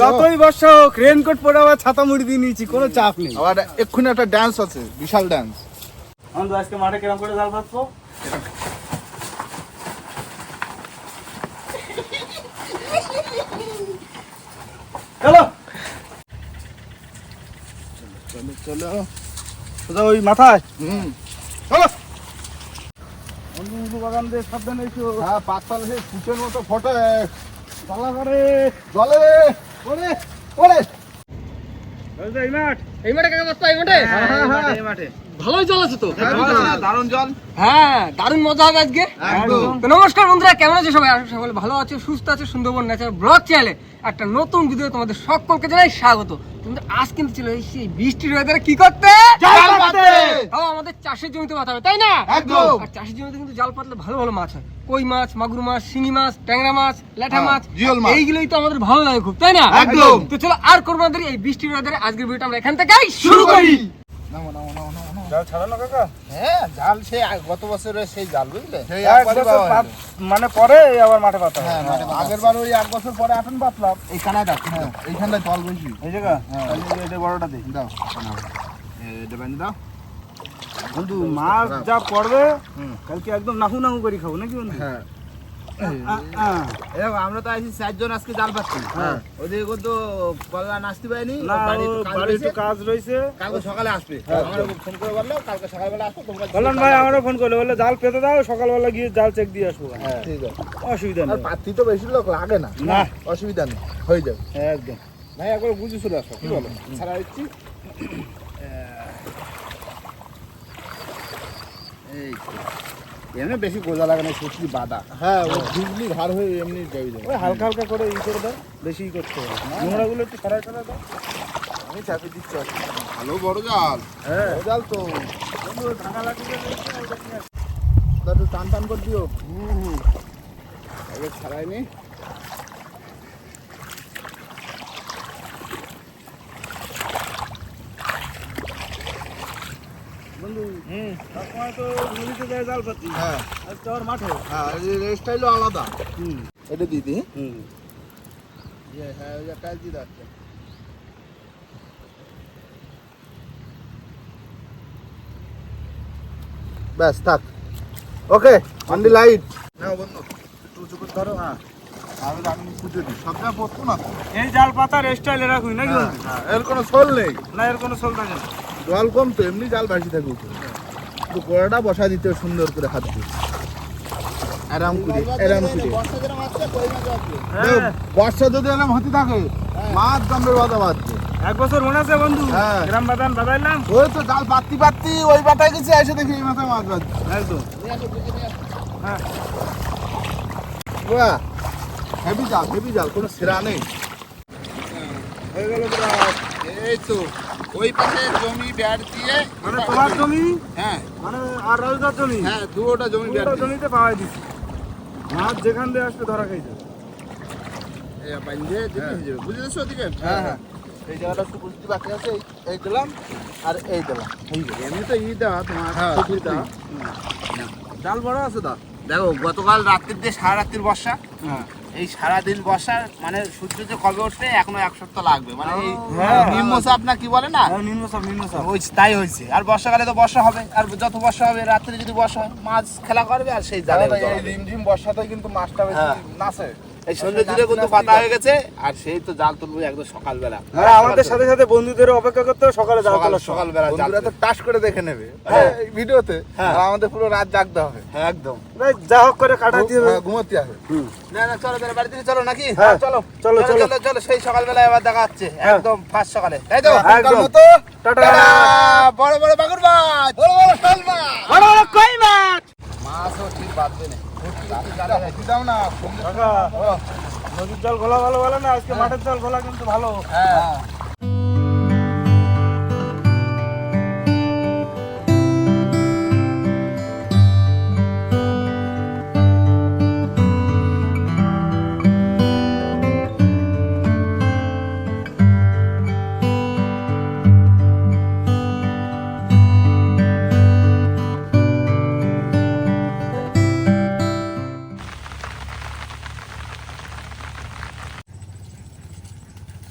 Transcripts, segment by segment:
যতই বর্ষা হোক রেনকোট পরে আবার ছাতা মুড়ি দিয়ে নিয়েছি কোনো চাপ নেই। আবার এক্ষুনি একটা ডান্স আছে বিশাল ডান্স আমাদের আজকে মাঠে কিরম করে জাল পাতবো চলো। চলো চলো। ওই মাথায়? হুম। চলো। বন্ধু বন্ধু বাগান দিয়ে সাবধানে এসো। হ্যাঁ পাঁচতলা সেই ফুটের মতো ফটো। পালা করে জলে। ওরে ওরে। এই মাঠ এই মাঠে কাকা বস্তা এই মাঠে? হ্যাঁ, হ্যাঁ, মাঠে। ভালোই জল আছে তো। দারুণ জল। হ্যাঁ দারুণ মজা হবে আজকে। তো নমস্কার বন্ধুরা কেমন আছে সবাই? আশা সকলে ভালো আছে সুস্থ আছে সুন্দরবন ন্যাচারাল ব্লগ চ্যানেলে একটা নতুন ভিডিও তোমাদের সকলকে জানাই স্বাগত। কিন্তু আজ কিন্তু ছিল এই সেই বৃষ্টির ওয়েদারে কি করতে? জাল আমাদের চাষের জমিতে পাতা হবে তাই না? একদম। আর চাষের জমিতে কিন্তু জাল পাতলে ভালো ভালো মাছ হয়। কই মাছ মাগুর মাছ শিঙি মাছ ট্যাংরা মাছ ল্যাঠা হ্যাঁ, মাছ। এইগুলোই তো আমাদের ভালো লাগে খুব তাই না? একদম। তো চলো আর করব না দেরি, এই বৃষ্টির ওয়েদারে আজকের ভিডিওটা আমরা এখান থেকেই শুরু করি। নামো নামো নামো নামো নামো। জাল ছাড়ানো কাকা? হ্যাঁ জাল সেই গত বছরের সেই জাল বুঝলে। মানে পরে আবার মাঠে পাতা হ্যাঁ। আগের বার ওই এক বছর পরে আসুন পাতলাম এইখানে দেখো হ্যাঁ এইখানটায় জল বেশি এই জায়গা? হ্যাঁ। এটা বড়টা দিই দাও। এটা বান্ধি দাও। বন্ধু মাছ যা পড়বে কালকে একদম নাহু নাহু করে খাব নাকি বন্ধু? হ্যাঁ। আমরা তো আছি চারজন আজকে জাল পাচ্ছি। হ্যাঁ। ওদিকে তো কল্যাণ আসতে পারেনি কাজ রয়েছে। কালকে সকালে আসবে। আমরা ফোন করে বলল কালকে সকালবেলা আসব বললাম ভাই আমারও ফোন করল বলে জাল পেতে দাও সকালবেলা গিয়ে জাল চেক দিয়ে আসব হ্যাঁ ঠিক আছে। অসুবিধা নেই। পাত্তি তো বেশি লোক লাগে না? না। অসুবিধা নেই হয়ে যাবে। একদম। ভাই একবার বুঝে চলে আসো কি বলো? ছাড়া দিচ্ছি। এই। এমনি বেশি গোজা লাগে না সত্যি বাদা। হ্যাঁ ও ভিজলি ঘাড় হয়ে এমনি যাবে ওই হালকা হালকা করে ই করে দাও বেশি করতে হবে নোংরাগুলো একটু সরাই সরাই দাও। আমি চাপে দিচ্ছি ভালো বড় জাল। হ্যাঁ। জাল তো। ঢাকা লাগিয়ে একটু টান টান করে দিও। হুম হুম। আগে ছাড়াইনি বন্ধু হুম তো নদীতে যায় জাল পাতি হ্যাঁ মাঠে হ্যাঁ এই স্টাইলও আলাদা। হুম এটা দিদি হুম। ইয়ে হ্যাঁ ওই ব্যাস থাক। ওকে অন দি লাইট নাও বন্ধু একটু উঁচু করে ধরো হ্যাঁ। আমি আমি পুজো দিই। পড়তো না এই জাল পাতার স্টাইল এরকমই নাকি হ্যাঁ? হ্যাঁ, এর কোনো সোল নেই। না এর কোনো সোল থাকে না। জল কম তো এমনি জাল বেশি থাকে উপরে। তো গোড়াটা বসা দিতে সুন্দর করে হাত দিয়ে। আরাম করে আরাম করে। বর্ষা দেখো, বর্ষা যদি এরকম হতে থাকে মাছ জমবে বাদা বাঁধবে। এক বছর মনে আছে বন্ধু? হ্যাঁ। গ্রাম বাদান বাদাইলাম। ওই তো জাল পাত্তি পাত্তি ওই পাতায় গেছে এসে দেখি এই মাথায় মাছ বাঁধছে একদম। হ্যাঁ। বাহ হেভি জাল হেভি জাল কোনো সেরা নেই। হয়ে। গেল এই তো। ওই পাশে জমি ব্যাট দিয়ে মানে তোমার জমি? হ্যাঁ। মানে আর রাজুদার জমি? হ্যাঁ দুটা জমি ব্যাট জমিতে পাওয়াই দিচ্ছি মাছ যেখান দিয়ে আসবে ধরা খাই যাবে বান্ধে যাবে। বুঝেছ ওদিকে? হ্যাঁ হ্যাঁ। এই জায়গাটা একটু বুঝতে বাকি আছে। এই- দিলাম আর এই দিলাম। এমনি তো ই দেওয়া তোমার হ্যাঁ, দেওয়া জাল বড় আছে দা? দেখো গতকাল রাত্রির দিয়ে সারা রাত্রির বর্ষা হ্যাঁ এই সারাদিন বর্ষা মানে সূর্য যে কবে উঠবে এখনও এক সপ্তাহ লাগবে। মানে এই হ্যাঁ, নিম্নচাপ না কি বলে না? নিম্নচাপ নিম্নচাপ হয়েছে ওই তাই হয়েছে। আর বর্ষাকালে তো বর্ষা হবে আর যত বর্ষা হবে রাত্রে যদি বর্ষা হয় মাছ খেলা করবে আর সেই জালে রিমঝিম বর্ষাতে কিন্তু মাছটা বেশি হ্যাঁ। নাচে। এই সন্ধ্যে দিলে কিন্তু পাতা হয়ে গেছে আর সেই তো জাল তুলবে একদম সকালবেলা। আর আমাদের সাথে সাথে বন্ধুদের অপেক্ষা করতে হবে সকালে জাল সকাল তোলার সকালবেলা জাল বন্ধুরা তো টাস করে দেখে নেবে। হ্যাঁ। এই ভিডিওতে। হ্যাঁ। আর আমাদের পুরো রাত জাগতে হবে। হ্যাঁ, একদম। ভাই, যা হোক করে কাটাতে হবে। হ্যাঁ, ঘুমোতে হবে। না না চলো চলো বাড়ি চলো নাকি? হ্যাঁ, চলো। চলো, চলো। চলো। সেই সকালবেলা এবার দেখা হচ্ছে। হ্যাঁ। একদম ফার্স্ট সকালে। তাই তো? হ্যাঁ, একদম। মতো? টাটা! বড় বড় বাগুর মাছ! বড় বড় শোল মাছ! বড় বড় কই মাছ? মাছও ঠিক বাঁধবে না। নদীর জল ঘোলা ভালো বলে না আজকে মাঠের জল ঘোলা কিন্তু ভালো হ্যাঁ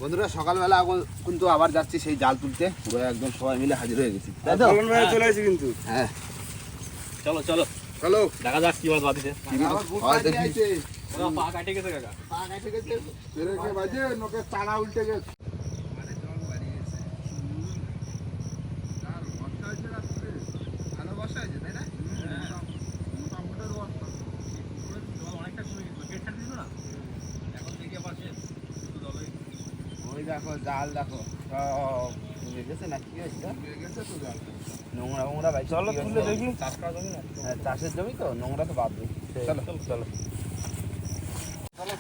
বন্ধুরা সকালবেলা এখন কিন্তু আবার যাচ্ছি সেই জাল তুলতে। পুরো একদম সবাই মিলে হাজির হয়ে গেছি। তাই তো? চলে আসি কিন্তু। হ্যাঁ। চলো চলো। চলো। দেখা যাক কি মাছ বাদিছে হয় দেখি। পা কাটে গেছে কাকা। পেরেকে বাজে? নোকে চানা উল্টে গেছে। ওই দেখো জাল দেখো সব ডুবে গেছে না কি হয়েছে? নোংরা মোংরা ভাই চলো তুলে দেখি। চাষ করা জমি না? হ্যাঁ চাষের জমি তো নোংরা তো বাদ দিই চলো। চলো চলো।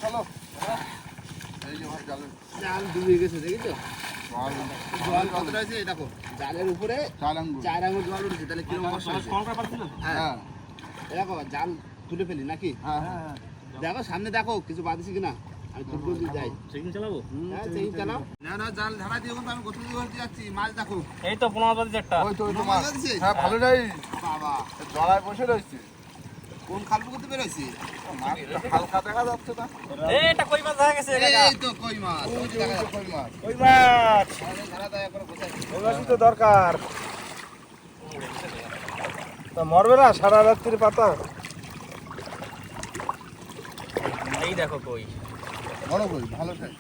চলো এই যে আমার জালের জাল ডুবে গেছে দেখেছ? জল জল কতটা আছে দেখো জালের উপরে চাল চার আঙুল জল উঠেছে তাহলে কীরকম কষ্ট হয়েছে? হ্যাঁ। হ্যাঁ। দেখো জাল তুলে ফেলি নাকি? হ্যাঁ হ্যাঁ দেখো সামনে দেখো কিছু বাদিছি কিনা? আমি যাই। চালাবো? হ্যাঁ সেই চালাও। না না জাল ধারা দিয়ে আমি গোসল দিয়ে যাচ্ছি। মাছ দেখো। এই তো একটা ওই তো ওই তো মাছ। হ্যাঁ ভালো বাবা। জলায় বসে রয়েছে। কোন খাল পুকুরতে বেরোইছি? হালকা দেখা যাচ্ছে না। এটা কই মাছ দেখা গেছে? এই তো কই মাছ কই মাছ। ওই মাছ? ধারা দয়া করে কোথায়? মাছই তো দরকার। তা মরবে না সারা রাত্রির পাতা। এই দেখো কই। বড় কই ভালো চাই।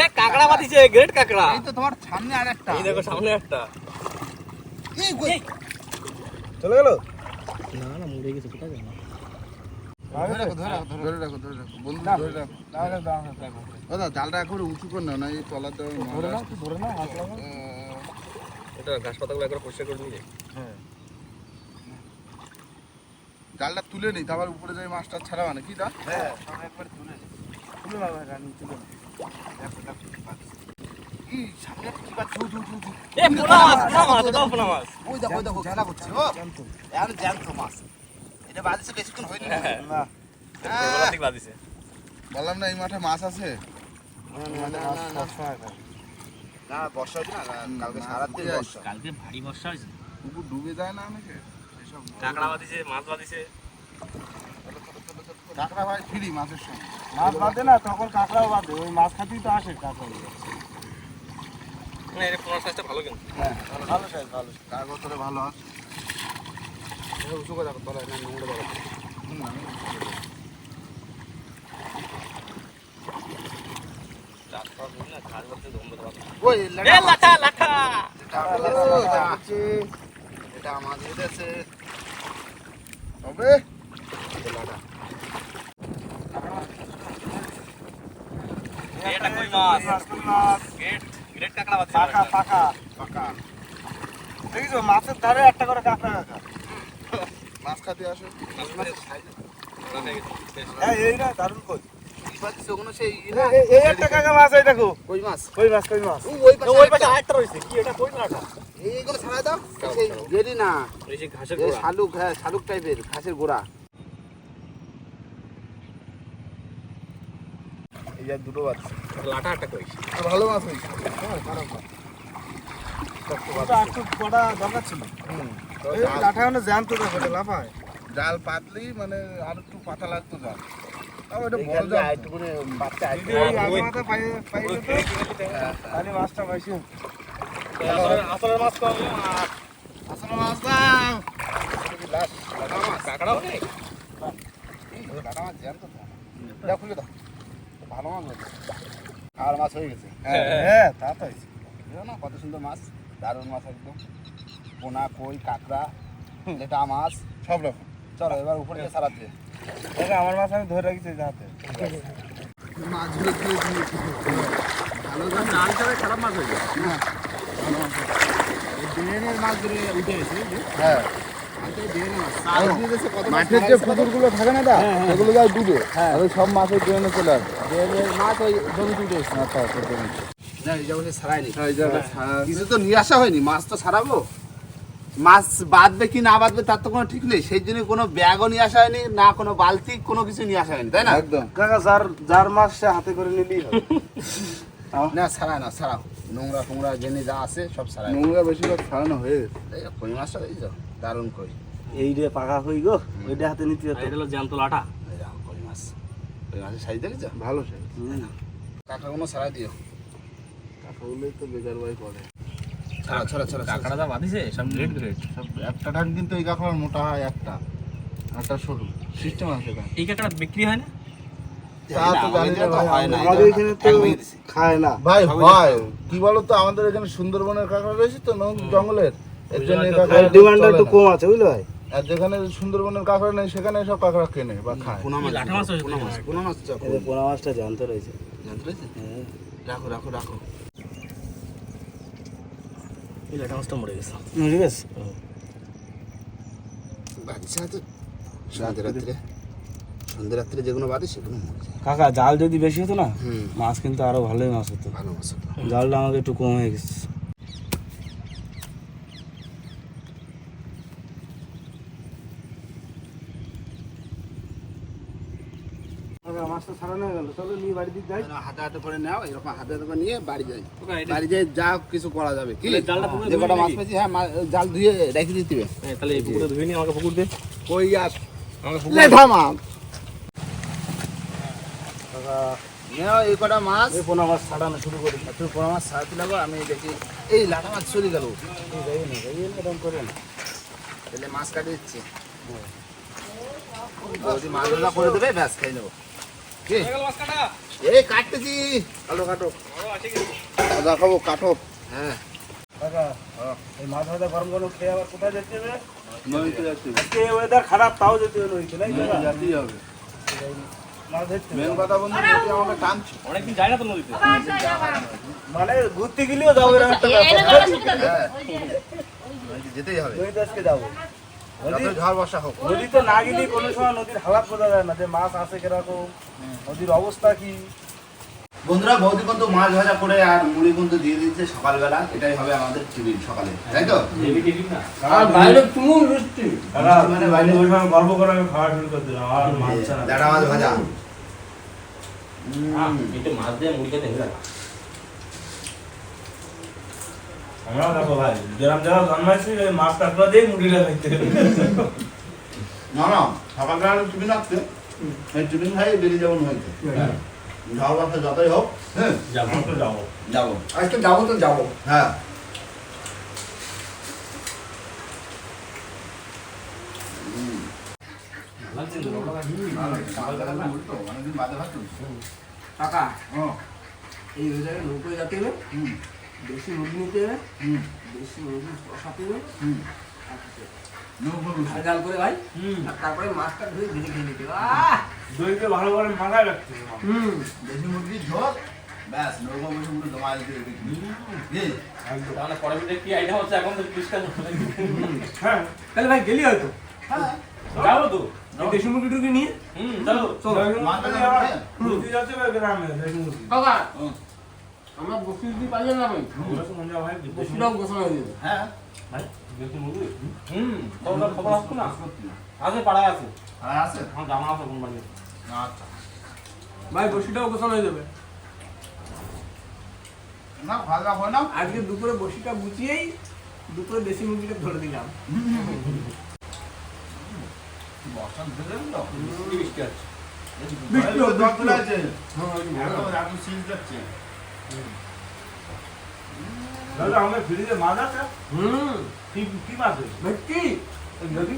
এ কাকড়া বাদিছে গ্রেট কাকড়া। এই তো তোমার সামনে আর একটা। এই দেখো সামনে একটা। এই কই? চলে গেল? না না মরে গেছে কোথায় জানো ধরে রাখো ধরে রাখো ধরে রাখো ধরে রাখো। বন্ধু ধরে রাখো। দাদা জালটা একবারে উঁচু করে নাও না এই তলাতে ধরে না ধরে না হাত এটা ঘাস পাতাগুলো একবার পরিষ্কার করে নিয়ে জালটা তুলে নিই তারপর উপরে যাই মাছটা ছাড়া মানে কি দা? হ্যাঁ একবার তুলে নে। মাছ এটা না বললাম না এই মাঠে মাছ আছে না, বর্ষা হয়েছে না কালকে ভারী বর্ষা হয়েছে পুকুর ডুবে যায় না অনেকে কাকড়া বাদিছে মাছ বাদিছে কাঁকড়া ভাই ফ্রি মাছের সঙ্গে। মাছ বাঁধে না তখন কাঁকড়াও বাঁধে ওই মাছ খাতেই তো আসে কাঁকড়া না এটা পোনা সাইজটা ভালো কিন্তু। ভালো সাইজ ভালো কাগজ ধরে ভালো আছে। উঁচু করে দেখো তলায় না নোংরা দেখো। হুম, আমি চাষ করা জমি না ঘাস বাদিছে দম ধরে বাদিছে ওই এ লেটা মাছ। লাঠা লাঠা এটা আছে, এটা মাছ উঠেছে তবে এটা কই মাছ মাছ গ্রেট গ্রেট কাকড়া বাদিছে পাকা পাকা পাকা দেখিছো মাছের ধারে একটা করে কাঁকড়া কাকা মাছ খাতে আসে দারুণ কই ঘাসের গোড়া শালুক হ্যাঁ শালুক টাইপের ঘাসের গোড়া এই আর দুটো বাচ্চা লাঠা একটা কই ভালো মাছ হয়েছে ওটা একটু কটা দরকার ছিল এই লাঠা মানে জ্যান্ত দেখো লাফায় জাল পাতলি মানে আর একটু পাতা লাগতো জাল। দাও খুলে দাও ভালো মাছ হয়েছে। আর মাছ হয়ে গেছে? হ্যাঁ। তা তো হয়েছে। না? কত সুন্দর মাছ। দারুণ মাছ একদম। পোনা কই কাঁকড়া লেটা মাছ। সব রকম। চলো এবার উপরে গিয়ে সারাতে দেখো আমার মাছ আমি ধরে রেখেছি যাতে মাছগুলো ভালো লাল করে খারাপ মাছ হয়ে যায় ড্রেনের মাছ ধরে উঠে গেছে হ্যাঁ। মাঠের যে পুকুরগুলো থাকে না দা সেগুলো যায় ডুবে। আর সব মাছের ড্রেনে চলে আসে ড্রেনের মাছ ওই আচ্ছা আচ্ছা ছায়া- কিছু তো আসা হয়নি মাছ তো ছাড়াবো। মাছ বাঁধবে কি না বাঁধবে তার তো কোনো ঠিক নেই। সেই জন্য কোনো ব্যাগও নিয়ে আসা হয়নি না কোনো বালতি কোনো কিছু নিয়ে আসা হয়নি তাই না? একদম। কাকা যার যার মাছ সে হাতে করে নিলেই হবে। না ছাড়ায় না ছাড়াও। নোংরা ফোংরা জেনে যা আছে সব ছাড়াই। নোংরা বেশিরভাগ ছাড়ানো হয়ে কই মাছটা দেখছ? দারুণ কই। এই রে পাকা হই গো ওইটা হাতে নিতে এটা হলো জ্যান্ত দেখো কই মাছ। কই মাছের সাইজ দেখেছ? ভালো সে কাঁকড়া কোনো ছাড়াই দিও। হলেই তো বেকার ভাই করে। ছাড়া ছাড়া ছাড়া বাঁধিছে সব একটা কিন্তু এই কাঁকড়ার মোটা হয় একটা। একটা সরু। সিস্টেম আছে এই কাঁকড়া বিক্রি হয় না? তা তো জানি না ভাই, হয় ভাই কি বলতো আমাদের এখানে সুন্দরবনের কাঁকড়া রয়েছে তো নৌ জঙ্গলের? এর জন্য এই ডিমান্ডটা একটু কম আছে বুঝলে ভাই? আর যেখানে সুন্দরবনের কাঁকড়া নেই সেখানে সব কাঁকড়া কেনে বা খায়। পোনা মাছ লাঠা মাছ পোনা মাছ পোনা মাছ পোনা মাছটা জানতে রয়েছে। জানতে হ্যাঁ। রাখো রাখো রাখো। এই লাঠা মাছটা মরে গেছে। ঠিক আছে বাচ্চা তো। সন্ধ্যে রাত্রে। সন্ধ্যে রাত্রে যেগুলো বাদে সেগুলো কাকা জাল যদি বেশি হতো না মাছ কিন্তু আরও ভালোই মাছ হতো। ভালো মাছ হতো। জালটা আমাকে একটু কম হয়ে গেছে মাছটা ছাড়ানো হয়ে গেল চলো নিয়ে বাড়ির দিক যাই হাতে হাতে করে নাও এরকম হাতে হাতে করে নিয়ে বাড়ি যাই। বাড়ি যাই যা কিছু করা যাবে কি? জালটা পুকুরে কটা মাছ? পেয়েছি হ্যাঁ জাল ধুয়ে রেখে দিতে হবে। হ্যাঁ, তাহলে এই পুকুরে ধুয়ে নিয়ে আমাকে পুকুর দে। কই আর আমাকে পুকুর লেঠা মাছ। এই কটা মাছ। এই পোনা মাছ ছাড়ানো শুরু করি। তুই মাছ লাগো আমি দেখি এই লাঠা মাছ চলে গেল। যাই না যাই না এরকম করে না। তাহলে মাছ কাটে দিচ্ছি। যদি মাছ করে দেবে ব্যাস খাই নেব। এই কাটতেছি। কাটো কাটো। কাঠো হ্যাঁ। কাকা এই মাছ ভাজা গরম গরম খেয়ে আবার কোথায় যেতে হবে? নদীতে যাচ্ছি আজকে ওয়েদার খারাপ তাও যেতে হবে নদীতে নাই কাকা? হবে। মাছ ধরতে মেন কথা বন্ধু যদি আমাকে টানছে। অনেকদিন যায় না তো নদীতে? মানে ঘুরতে গেলেও যাব হ্যাঁ। যেতেই হবে। নদীতে আজকে যাব। নদী ঝড় বর্ষা হোক। নদীতে না গেলে কোনো সময় নদীর হালাত বোঝা যায় না যে মাছ আছে কীরকম নদীর অবস্থা কি। বন্ধুরা বৌদি কিন্তু মাছ ভাজা করে আর মুড়ি কিন্তু দিয়ে দিচ্ছে সকালবেলা। এটাই হবে আমাদের টিফিন সকালে তাই তো? হেভি টিফিন না? আর বাইরে তুমুল বৃষ্টি। মানে বাইরে গল্প করে আমি খাওয়া শুরু করে দিলাম আর দাঁড়া মাছ ভাজা। হ্যাঁ, এটা মাছ দিয়ে মুড়ি খেতে হেভি লাগে আমরা দেখো ভাই যেরকম যারা জন্মাইছি ওই মাছ কাঁকড়া দিয়ে খাইতে। না না সকালবেলা আসছে এই টিফিন খাই বেরিয়ে যাব হয়েছে ঝড় বর্ষা যতই হোক হ্যাঁ। যাব। যাব। যাব। আজকে যাব তো যাব। হ্যাঁ। কাকা হুম। এই ওয়েদারে নৌকোয় যেতে হুম। বেশি মুরগি নিতে হবে। মুরগি করে ভাই। আর তারপরে মাছটা ধুয়ে ভেজে খেয়ে নিতে দইকে ভালো করে মাথায় রাখতে হুম। দেশি মুরগির ঝোল ব্যাস নৌকো বসে পুরো জমা দিতে হবে কি? তাহলে পরে কি আইডিয়া হচ্ছে এখন তো পরিষ্কার হ্যাঁ। তাহলে ভাই গেলি হয়তো। হ্যাঁ। যাব তো। দেশি মুরগি টুরগি নিয়ে। হুম চলো। চলো। মাছ মুরগি যাচ্ছে গ্রামে কাকা হুম। আমরা বসি না ভাই বসিটাও গোছানো হয়ে যাবে। হ্যাঁ। হুম? খবর খবর আসতো না? আছে পাড়ায় আছে। আর আছে? আমার জামা আছে কোন বাড়ি আচ্ছা। ভাই বসিটাও গোছানো হয়ে যাবে। না ভাজা হয় না। আজকে দুপুরে বসিটা গুছিয়েই দুপুরে দেশি মুরগিটা ধরে দিলাম। বর্ষা ধরে তো? বৃষ্টি আছে বৃষ্টি। আছে। হ্যাঁ, শীত যাচ্ছে। দাদা আমাদের ফ্রিজে মাছ আছে? হুম। কি কি মাছ ভেটকি। নদী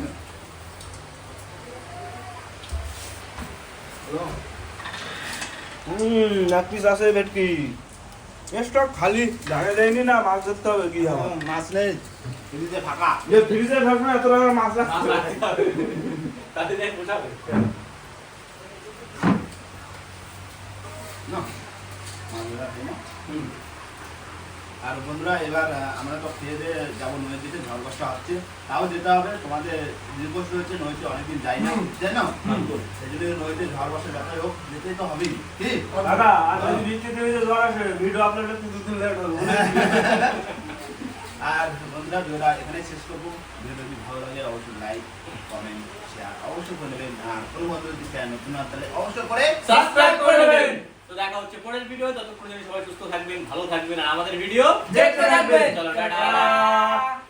হুম এক আছে ভেটকি। স্টক খালি। যায়নি না মাছ ধরতে হবে কি হবে মাছ নেই। ফ্রিজে ফাঁকা। ফ্রিজে থাকবে এত মাছ রাখতে তাতে যাই পোষাবে না মাছগুলো আছে না? আর বন্ধুরা এবার আমরা তো খেয়ে দিয়ে যাব নদীতে ঝড় বর্ষা হচ্ছে তাও যেতে হবে তোমাদের রিকোয়েস্ট রয়েছে নদীতে অনেকদিন যাই না তাই না? সেই জন্য নদীতে ঝড় বর্ষা যতই হোক যেতেই তো হবেই। কি? দাদা আর যদি বৃষ্টিতে ভিজে আসে ভিডিও আপলোড করতে দুদিন লেট হবে আর বন্ধুরা ভিডিওটা এখানে শেষ করব। ভিডিও যদি ভালো লাগে অবশ্যই লাইক কমেন্ট শেয়ার অবশ্যই করে নেবেন। আর কোনো বন্ধু যদি চ্যানেল নতুন না তাহলে অবশ্যই করে সাবস্ক্রাইব করে দেবেন তো দেখা হচ্ছে পরের ভিডিও ততক্ষণ সবাই সুস্থ থাকবেন ভালো থাকবেন আর আমাদের ভিডিও দেখতে থাকবেন। চলো টাটা।